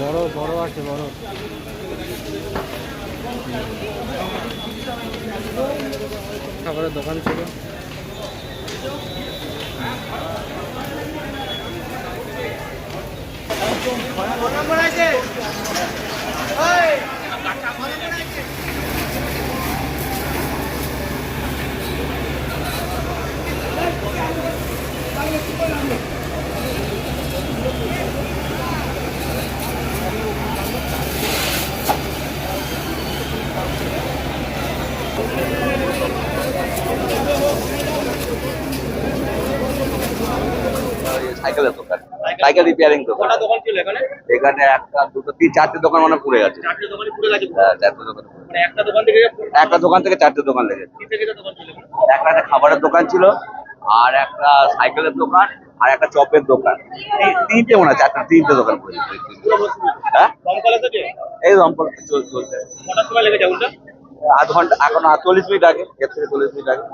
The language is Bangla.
বড় বড় আছে বড়। খাবারের দোকান ছিল। সাইকেলের দোকান। সাইকেল রিপেয়ারিং দোকান। এখানে? এখানে একটা দুটো তিন চারটে দোকান মানে পুড়ে গেছে। চারটে দোকানে হ্যাঁ, মানে একটা দোকান থেকে চারটে দোকান লেগেছে? একটা একটা খাবারের দোকান ছিল আর একটা সাইকেলের দোকান আর একটা চপের দোকান। তিন- তিনটে মনে হয় চারটে তিনটে দোকান পড়েছে হ্যাঁ? এই দমকল চলছে। আধ ঘণ্টা এখন চল্লিশ মিনিট আগে এর থেকে চল্লিশ মিনিট আগে।